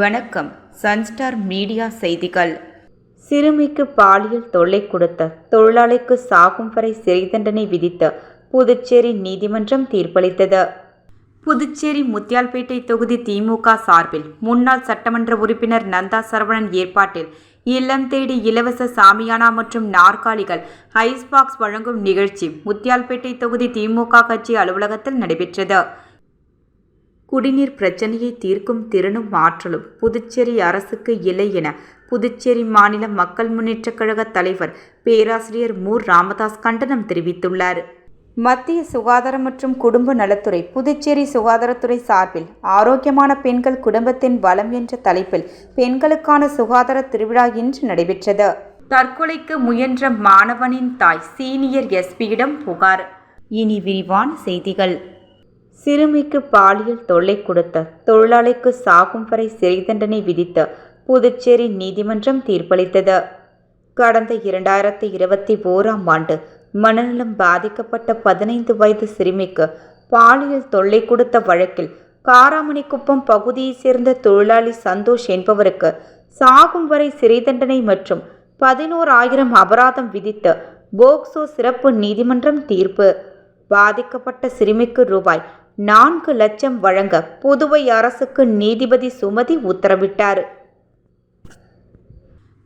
வணக்கம். Sunstar media செய்திகள். சிறுமிக்கு பாலியல் தொல்லை கொடுத்த தொழிலாளிக்கு சாகும் வரை சிறை தண்டனை விதித்த புதுச்சேரி நீதிமன்றம் தீர்ப்பளித்தது. புதுச்சேரி முத்தியால்பேட்டை தொகுதி திமுக சார்பில் முன்னாள் சட்டமன்ற உறுப்பினர் நந்தா சரவணன் ஏற்பாட்டில் இல்லம் தேடி இலவச சாமியானா மற்றும் நாற்காலிகள் ஐஸ் பாக்ஸ் வழங்கும் நிகழ்ச்சி முத்தியால்பேட்டை தொகுதி திமுக கட்சி அலுவலகத்தில் நடைபெற்றது. குடிநீர் பிரச்சனையை தீர்க்கும் திறனும் ஆற்றலும் புதுச்சேரி அரசுக்கு இல்லை என புதுச்சேரி மாநில மக்கள் முன்னேற்றக் கழக தலைவர் பேராசிரியர் மு. ராமதாஸ் கண்டனம் தெரிவித்துள்ளார். மத்திய சுகாதாரம் மற்றும் குடும்ப நலத்துறை புதுச்சேரி சுகாதாரத்துறை சார்பில் ஆரோக்கியமான பெண்கள் குடும்பத்தின் வளம் என்ற தலைப்பில் பெண்களுக்கான சுகாதார திருவிழா இன்று நடைபெற்றது. தற்கொலைக்கு முயன்ற மாணவனின் தாய் சீனியர் எஸ்பியிடம் புகார். இனி விரிவான செய்திகள். சிறுமிக்கு பாலியல் தொல்லை கொடுத்த தொழிலாளிக்கு சாகும் வரை சிறை தண்டனை விதித்த புதுச்சேரி நீதிமன்றம் தீர்ப்பளித்தது. கடந்த இரண்டாயிரத்தி இருபத்தி ஓராம் ஆண்டு மனநலம் பாதிக்கப்பட்ட பதினைந்து வயது சிறுமிக்கு பாலியல் தொல்லை கொடுத்த வழக்கில் காராமணிக்குப்பம் பகுதியைச் சேர்ந்த தொழிலாளி சந்தோஷ் என்பவருக்கு சாகும் வரை சிறை தண்டனை மற்றும் பதினோரு ஆயிரம் அபராதம் விதித்த போக்சோ சிறப்பு நீதிமன்றம் தீர்ப்பு. பாதிக்கப்பட்ட சிறுமிக்கு ரூபாய் நான்கு லட்சம் வழங்க புதுவை அரசுக்கு நீதிபதி சுமதி உத்தரவிட்டார்.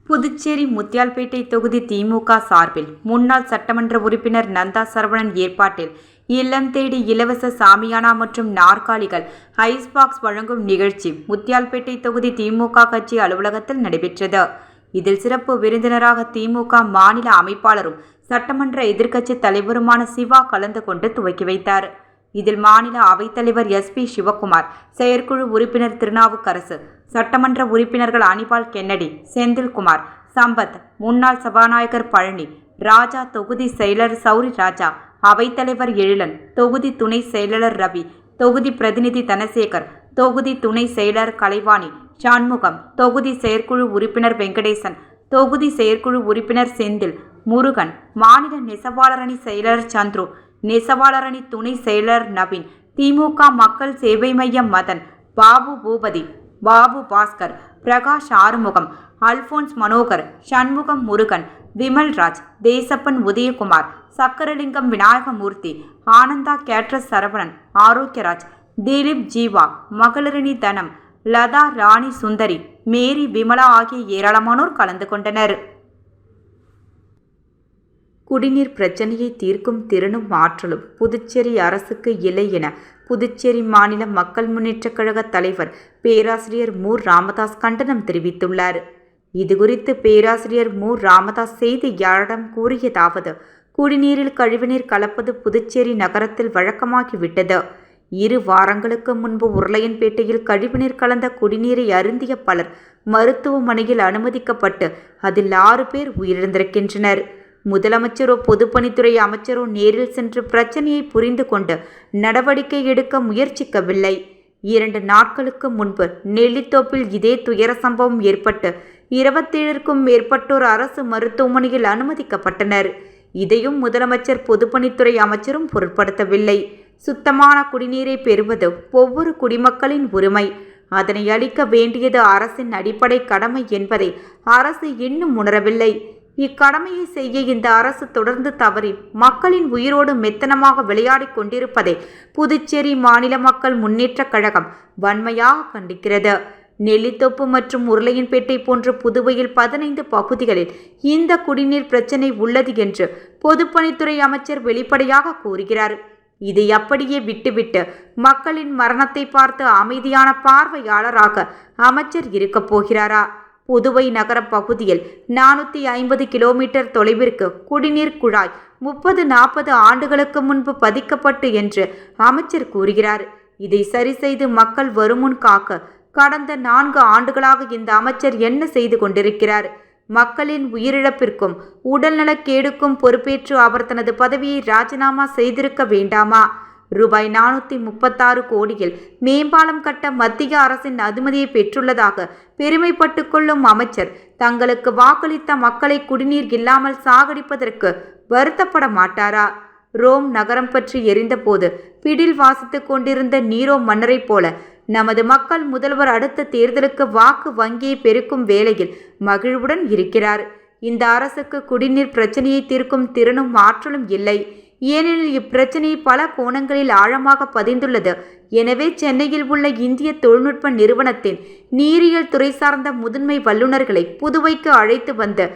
புதுச்சேரி முத்தியால்பேட்டை தொகுதி திமுக சார்பில் முன்னாள் சட்டமன்ற உறுப்பினர் நந்தா சரவணன் ஏற்பாட்டில் இல்லம் தேடி இலவச சாமியானா மற்றும் நாற்காலிகள் ஐஸ் பாக்ஸ் வழங்கும் நிகழ்ச்சி முத்தியால்பேட்டை தொகுதி திமுக கட்சி அலுவலகத்தில் நடைபெற்றது. இதில் சிறப்பு விருந்தினராக திமுக மாநில அமைப்பாளரும் சட்டமன்ற எதிர்க்கட்சி தலைவருமான சிவா கலந்து கொண்டு துவக்கி வைத்தார். இதில் மாநில அவைத்தலைவர் எஸ் பி சிவக்குமார் செயற்குழு உறுப்பினர் திருநாவுக்கரசு சட்டமன்ற உறுப்பினர்கள் அனிபால் கென்னடி செந்தில்குமார் சம்பத் முன்னாள் சபாநாயகர் பழனி ராஜா தொகுதி செயலர் சௌரி ராஜா அவைத்தலைவர் எழிலன் தொகுதி துணை செயலாளர் ரவி தொகுதி பிரதிநிதி தனசேகர் தொகுதி துணை செயலர் கலைவாணி சண்முகம் தொகுதி செயற்குழு உறுப்பினர் வெங்கடேசன் தொகுதி செயற்குழு உறுப்பினர் செந்தில் முருகன் மாநில நெசவாளரணி செயலர் சந்துரு நெசவாளரணி துணை செயலர் நவீன் திமுக மக்கள் சேவை மையம் மதன் பாபு பூபதி பாபு பாஸ்கர் பிரகாஷ் ஆறுமுகம் அல்போன்ஸ் மனோகர் சண்முகம் முருகன் விமல்ராஜ் தேசப்பன் உதயகுமார் சக்கரலிங்கம் விநாயகமூர்த்தி ஆனந்தா கேட்ரஸ் சரவணன் ஆரோக்கியராஜ் திலீப் ஜீவா மகளிரணி தனம் லதா ராணி சுந்தரி மேரி விமலா ஆகிய ஏராளமானோர் கலந்து கொண்டனர். குடிநீர் பிரச்சனையை தீர்க்கும் திறனும் ஆற்றலும் புதுச்சேரி அரசுக்கு இல்லை என புதுச்சேரி மாநில மக்கள் முன்னேற்றக் கழக தலைவர் பேராசிரியர் மு. ராமதாஸ் கண்டனம் தெரிவித்துள்ளார். இதுகுறித்து பேராசிரியர் மு. ராமதாஸ் செய்தியாளரிடம் கூறியதாவது குடிநீரில் கழிவுநீர் கலப்பது புதுச்சேரி நகரத்தில் வழக்கமாகிவிட்டது. இரு வாரங்களுக்கு முன்பு உருளையன்பேட்டையில் கழிவுநீர் கலந்த குடிநீரை அருந்திய பலர் மருத்துவமனையில் அனுமதிக்கப்பட்டு அதில் ஆறு பேர் உயிரிழந்திருக்கின்றனர். முதலமைச்சரோ பொதுப்பணித்துறை அமைச்சரோ நேரில் சென்று பிரச்சனையை புரிந்து கொண்டு நடவடிக்கை எடுக்க முயற்சிக்கவில்லை. இரண்டு நாட்களுக்கு முன்பு நெல்லித்தோப்பில் இதே துயர சம்பவம் ஏற்பட்டு இருபத்தேழுக்கும் மேற்பட்டோர் அரசு மருத்துவமனையில் அனுமதிக்கப்பட்டனர். இதையும் முதலமைச்சர் பொதுப்பணித்துறை அமைச்சரும் பொருட்படுத்தவில்லை. சுத்தமான குடிநீரை பெறுவது ஒவ்வொரு குடிமக்களின் உரிமை. அதனை அளிக்க வேண்டியது அரசின் அடிப்படை கடமை என்பதை அரசு இன்னும் உணரவில்லை. இக்கடமையை செய்ய இந்த அரசு தொடர்ந்து தவறி மக்களின் உயிரோடு மெத்தனமாக விளையாடிக் கொண்டிருப்பதை புதுச்சேரி மாநில மக்கள் முன்னேற்றக் கழகம் வன்மையாக கண்டிக்கிறது. நெல்லித்தோப்பு மற்றும் உருளையன்பேட்டை போன்ற புதுவையில் பதினைந்து பகுதிகளில் இந்த குடிநீர் பிரச்சினை உள்ளது என்று பொதுப்பணித்துறை அமைச்சர் வெளிப்படையாக கூறுகிறார். இதை அப்படியே விட்டுவிட்டு மக்களின் மரணத்தை பார்த்து அமைதியான பார்வையாளராக அமைச்சர் இருக்கப் போகிறாரா? புதுவை நகர பகுதியில் நானூற்றி ஐம்பது கிலோமீட்டர் தொலைவிற்கு குடிநீர் குழாய் முப்பது நாற்பது ஆண்டுகளுக்கு முன்பு பதிக்கப்பட்டு என்று அமைச்சர் கூறுகிறார். இதை சரி செய்து மக்கள் வருமுன் காக்க கடந்த நான்கு ஆண்டுகளாக இந்த அமைச்சர் என்ன செய்து கொண்டிருக்கிறார்? மக்களின் உயிரிழப்பிற்கும் உடல்நலக்கேடுக்கும் பொறுப்பேற்று அவர் தனது பதவியை ராஜினாமா செய்திருக்க வேண்டாமா? ரூபாய் நானூற்றி முப்பத்தாறு கோடியில் மேம்பாலம் கட்ட மத்திய அரசின் அனுமதியை பெற்றுள்ளதாக பெருமைப்பட்டு கொள்ளும் அமைச்சர். தங்களுக்கு வாக்களித்த மக்களை குடிநீர் இல்லாமல் சாகடிப்பதற்கு வருத்தப்பட மாட்டாரா? ரோம் நகரம் பற்றி எரிந்தபோது பிடில் வாசித்துக் கொண்டிருந்த நீரோ மன்னரைப் போல நமது மக்கள் முதல்வர் அடுத்த தேர்தலுக்கு வாக்கு வங்கியை பெருக்கும் வேளையில் மகிழ்வுடன் இருக்கிறார். இந்த அரசுக்கு குடிநீர் பிரச்சனையை தீர்க்கும் திறனும் ஆற்றலும் இல்லை. ஏனெனில் இப்பிரச்சனை பல கோணங்களில் ஆழமாக பதிந்துள்ளது. எனவே சென்னையில் உள்ள இந்திய தொழில்நுட்ப நிறுவனத்தின் நீரியல் துறை சார்ந்த முதன்மை வல்லுநர்களை புதுவைக்கு அழைத்து வந்து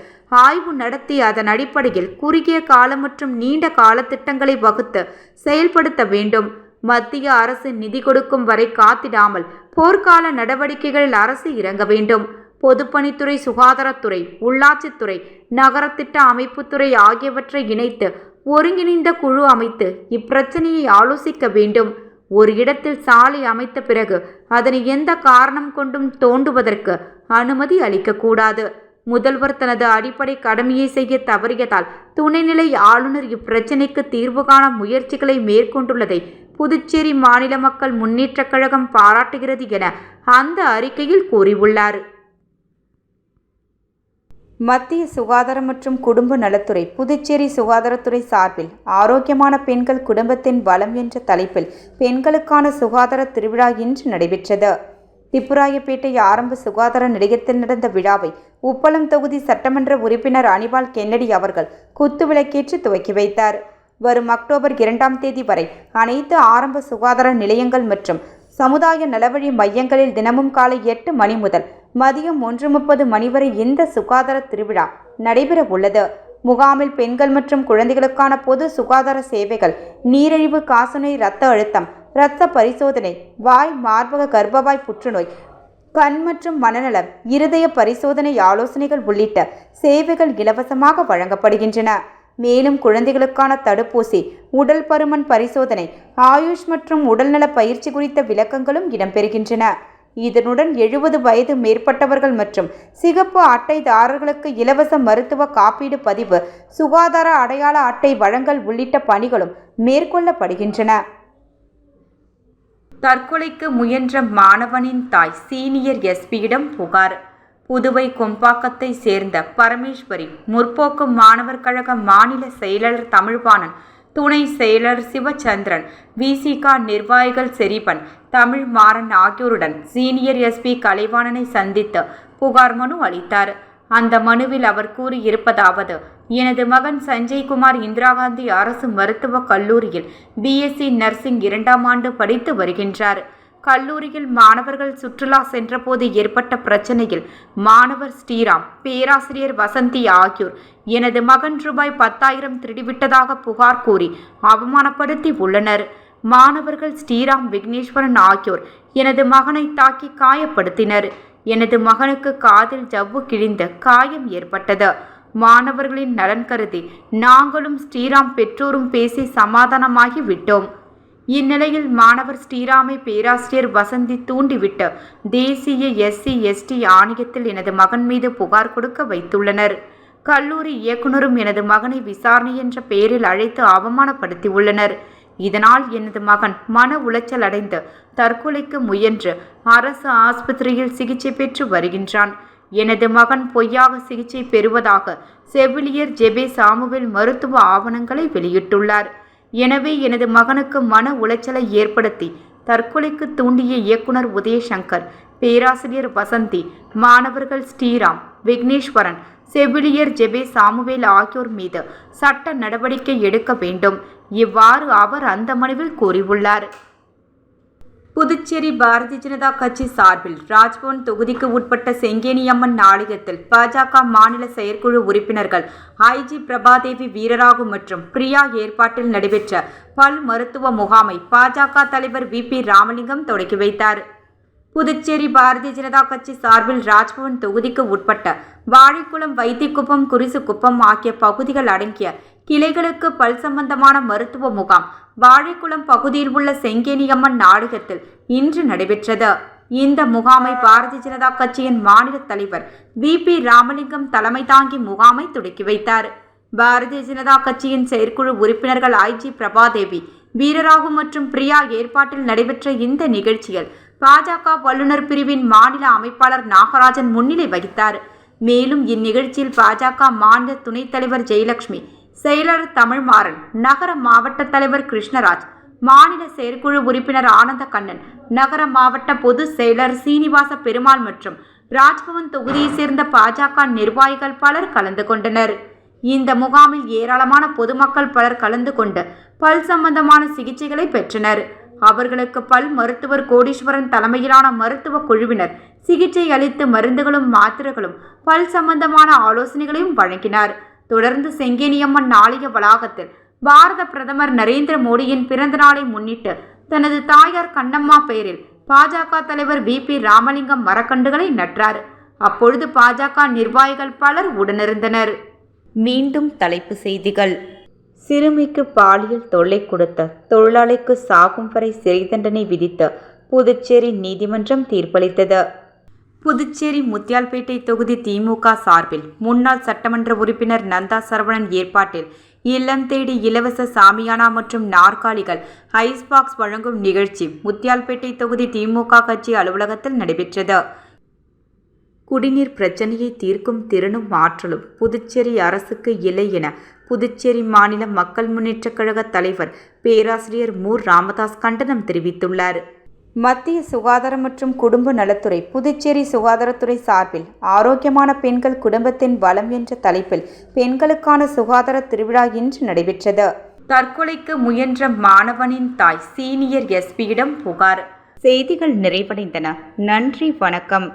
ஆய்வு நடத்தி அதன் அடிப்படையில் குறுகிய கால மற்றும் நீண்ட கால திட்டங்களை வகுத்து செயல்படுத்த வேண்டும். மத்திய அரசு நிதி கொடுக்கும் வரை காத்திடாமல் போர்க்கால நடவடிக்கைகளில் அரசு இறங்க வேண்டும். பொதுப்பணித்துறை சுகாதாரத்துறை உள்ளாட்சித்துறை நகரத்திட்ட அமைப்புத்துறை ஆகியவற்றை இணைத்து ஒருங்கிணைந்த குழு அமைத்து இப்பிரச்சனையை ஆலோசிக்க வேண்டும். ஒரு இடத்தில் சாலை அமைத்த பிறகு அதனை எந்த காரணம் கொண்டும் தோண்டுவதற்கு அனுமதி அளிக்கக்கூடாது. முதல்வர் தனது அடிப்படை கடமையை செய்ய தவறியதால் துணைநிலை ஆளுநர் இப்பிரச்சினைக்கு தீர்வு காண முயற்சிகளை மேற்கொண்டுள்ளதை புதுச்சேரி மாநில மக்கள் முன்னேற்றக் கழகம் பாராட்டுகிறது என அந்த அறிக்கையில் கூறியுள்ளார். மத்திய சுகாதாரம் மற்றும் குடும்ப நலத்துறை புதுச்சேரி சுகாதாரத்துறை சார்பில் ஆரோக்கியமான பெண்கள் குடும்பத்தின் பலம் என்ற தலைப்பில் பெண்களுக்கான சுகாதார திருவிழா இன்று நடைபெற்றது. திப்புராயப்பேட்டை ஆரம்ப சுகாதார நிலையத்தில் நடந்த விழாவை உப்பளம் தொகுதி சட்டமன்ற உறுப்பினர் அனிபால் கென்னடி அவர்கள் குத்துவிளக்கேற்றி துவக்கி வைத்தார். வரும் அக்டோபர் இரண்டாம் தேதி வரை அனைத்து ஆரம்ப சுகாதார நிலையங்கள் மற்றும் சமுதாய நலவழி மையங்களில் தினமும் காலை எட்டு மணி முதல் மதியம் ஒன்று முப்பது மணி வரை இந்த சுகாதார திருவிழா நடைபெற உள்ளது. முகாமில் பெண்கள் மற்றும் குழந்தைகளுக்கான பொது சுகாதார சேவைகள் நீரிழிவு காசநோய் இரத்த அழுத்தம் இரத்த பரிசோதனை வாய் மார்பக கர்ப்பவாய் புற்றுநோய் கண் மற்றும் மனநலம் இருதய பரிசோதனை ஆலோசனைகள் உள்ளிட்ட சேவைகள் இலவசமாக வழங்கப்படுகின்றன. மேலும் குழந்தைகளுக்கான தடுப்பூசி உடல் பருமன் பரிசோதனை ஆயுஷ் மற்றும் உடல்நல பயிற்சி குறித்த விளக்கங்களும் இடம்பெறுகின்றன. இதனுடன் எழுபது வயது மேற்பட்டவர்கள் மற்றும் சிகப்பு அட்டைதாரர்களுக்கு இலவச மருத்துவ காப்பீடு பதிவு சுகாதார அடையாள அட்டை வழங்கல் உள்ளிட்ட பணிகளும் மேற்கொள்ளப்படுகின்றன. தற்கொலைக்கு முயன்ற மாணவனின் தாய் சீனியர் எஸ்பியிடம் புகார். புதுவை கொம்பாக்கத்தை சேர்ந்த பரமேஸ்வரி முற்போக்கு மாணவர் கழக மாநில செயலாளர் தமிழ்வாணன் துணை செயலர் சிவச்சந்திரன் விசிகா நிர்வாகிகள் செரிபன் தமிழ் மாறன் ஆகியோருடன் சீனியர் எஸ்பி கலைவாணனை சந்தித்து புகார் மனு அளித்தார். அந்த மனுவில் அவர் கூறியிருப்பதாவது எனது மகன் சஞ்சய்குமார் இந்திரா காந்தி அரசு மருத்துவக் கல்லூரியில் பிஎஸ்சி நர்சிங் இரண்டாம் ஆண்டு படித்து வருகின்றார். கல்லூரியில் மாணவர்கள் சுற்றுலா சென்றபோது ஏற்பட்ட பிரச்சனையில் மாணவர் ஸ்ரீராம் பேராசிரியர் வசந்தி ஆகியோர் எனது மகன் ரூபாய் பத்தாயிரம் திருடிவிட்டதாக புகார் கூறி அவமானப்படுத்தி உள்ளனர். மாணவர்கள் ஸ்ரீராம் விக்னேஸ்வரன் ஆகியோர் எனது மகனை தாக்கி காயப்படுத்தினர். எனது மகனுக்கு காதில் ஜவ்வு கிழிந்த காயம் ஏற்பட்டது. மாணவர்களின் நலன் கருதி நாங்களும் ஸ்ரீராம் பெற்றோரும் பேசி சமாதானமாகி விட்டோம். இந்நிலையில் மாணவர் ஸ்ரீராமை பேராசிரியர் வசந்தி தூண்டிவிட்டு தேசிய எஸ்சி எஸ்டி ஆணையத்தில் எனது மகன் மீது புகார் கொடுக்க வைத்துள்ளனர். கல்லூரி இயக்குனரும் எனது மகனை விசாரணை என்ற பெயரில் அழைத்து அவமானப்படுத்தியுள்ளனர். இதனால் எனது மகன் மன உளைச்சல் அடைந்து தற்கொலைக்கு முயன்று அரசு ஆஸ்பத்திரியில் சிகிச்சை பெற்று வருகின்றான். எனது மகன் பொய்யாக சிகிச்சை பெறுவதாக செவிலியர் ஜெபே சாமுவேல் மருத்துவ ஆவணங்களை வெளியிட்டுள்ளார். எனவே எனது மகனுக்கு மன உளைச்சலை ஏற்படுத்தி தற்கொலைக்கு தூண்டிய இயக்குனர் உதயசங்கர் பேராசிரியர் வசந்தி மாணவர்கள் ஸ்ரீராம் விக்னேஸ்வரன் செவிலியர் ஜெபே சாமுவேல் ஆகியோர் மீது சட்ட நடவடிக்கை எடுக்க வேண்டும். இவ்வாறு அவர் அந்த மனுவில் கூறியுள்ளார். புதுச்சேரி பாரதிய ஜனதா கட்சி சார்பில் ராஜ்பவன் தொகுதிக்கு உட்பட்ட செங்கேனியம்மன் ஆலயத்தில் பாஜக மாநில செயற்குழு உறுப்பினர்கள் ஐஜி பிரபாதேவி வீரராகு மற்றும் பிரியா ஏற்பாட்டில் நடைபெற்ற பல் மருத்துவ முகாமை பாஜக தலைவர் வி பி ராமலிங்கம் தொடக்கி வைத்தார். புதுச்சேரி பாரதிய ஜனதா கட்சி சார்பில் ராஜ்பவன் தொகுதிக்கு உட்பட்ட வாழைக்குளம் வைத்திக்குப்பம் குரிசுக்குப்பம் ஆகிய பகுதிகள் அடங்கிய கிளைகளுக்கு பல் சம்பந்தமான மருத்துவ முகாம் வாழைக்குளம் பகுதியில் உள்ள செங்கேனியம்மன் நாடகத்தில் இன்று நடைபெற்றது. இந்த முகாமை பாரதிய ஜனதா கட்சியின் மாநில தலைவர் வி. பி. ராமலிங்கம் தலைமை தாங்கி முகாமை தொடக்கி வைத்தார். பாரதிய ஜனதா கட்சியின் செயற்குழு உறுப்பினர்கள் ஐஜி பிரபாதேவி வீரராகு மற்றும் பிரியா ஏற்பாட்டில் நடைபெற்ற இந்த நிகழ்ச்சியில் பாஜக வல்லுநர் பிரிவின் மாநில அமைப்பாளர் நாகராஜன் முன்னிலை வகித்தார். மேலும் இந்நிகழ்ச்சியில் பாஜக மாநில துணைத் தலைவர் ஜெயலட்சுமி செயலர் தமிழ்மாறன் நகர மாவட்ட தலைவர் கிருஷ்ணராஜ் மாநில செயற்குழு உறுப்பினர் ஆனந்த கண்ணன் நகர மாவட்ட பொதுச் செயலர் சீனிவாச பெருமாள் மற்றும் ராஜ்பவன் தொகுதியைச் சேர்ந்த பாஜக நிர்வாகிகள் பலர் கலந்து கொண்டனர். இந்த முகாமில் ஏராளமான பொதுமக்கள் பலர் கலந்து கொண்டு பல் சம்பந்தமான சிகிச்சைகளை பெற்றனர். அவர்களுக்கு பல் மருத்துவர் கோடீஸ்வரன் தலைமையிலான மருத்துவ குழுவினர் சிகிச்சை அளித்து மருந்துகளும் மாத்திரைகளும் பல் சம்பந்தமான ஆலோசனைகளையும் வழங்கினார். தொடர்ந்து செங்கேனியம்மன் ஆலய வளாகத்தில் பாரத பிரதமர் நரேந்திர மோடியின் பிறந்த நாளை முன்னிட்டு தனது தாயார் கண்ணம்மா பெயரில் பாஜக தலைவர் வி பி ராமலிங்கம் மரக்கன்றுகளை நட்டார் அப்பொழுது பாஜக நிர்வாகிகள் பலர் உடனிருந்தனர். மீண்டும் தலைப்பு செய்திகள். சிறுமிக்கு பாலியல் தொல்லை கொடுத்த தொழிலாளிக்கு சாகும் வரை சிறை தண்டனை விதித்த புதுச்சேரி நீதிமன்றம் தீர்ப்பளித்தது. புதுச்சேரி முத்தியால்பேட்டை தொகுதி திமுக சார்பில் முன்னாள் சட்டமன்ற உறுப்பினர் நந்தா சரவணன் ஏற்பாட்டில் இல்லம் தேடி இலவச சாமியானா மற்றும் நாற்காலிகள் ஐஸ் பாக்ஸ் வழங்கும் நிகழ்ச்சி முத்தியால்பேட்டை தொகுதி திமுக கட்சி அலுவலகத்தில் நடைபெற்றது. குடிநீர் பிரச்சனையை தீர்க்கும் திறனும் ஆற்றலும் புதுச்சேரி அரசுக்கு இல்லை என புதுச்சேரி மாநில மக்கள் முன்னேற்றக் கழக தலைவர் பேராசிரியர் மு. ராமதாஸ் கண்டனம் தெரிவித்துள்ளார். மத்திய சுகாதாரம் மற்றும் குடும்ப நலத்துறை புதுச்சேரி சுகாதாரத்துறை சார்பில் ஆரோக்கியமான பெண்கள் குடும்பத்தின் வளம் என்ற தலைப்பில் பெண்களுக்கான சுகாதார திருவிழா இன்று நடைபெற்றது. தற்கொலைக்கு முயன்ற மாணவனின் தாய் சீனியர் எஸ்பியிடம் புகார். செய்திகள் நிறைவடைந்தன. நன்றி வணக்கம்.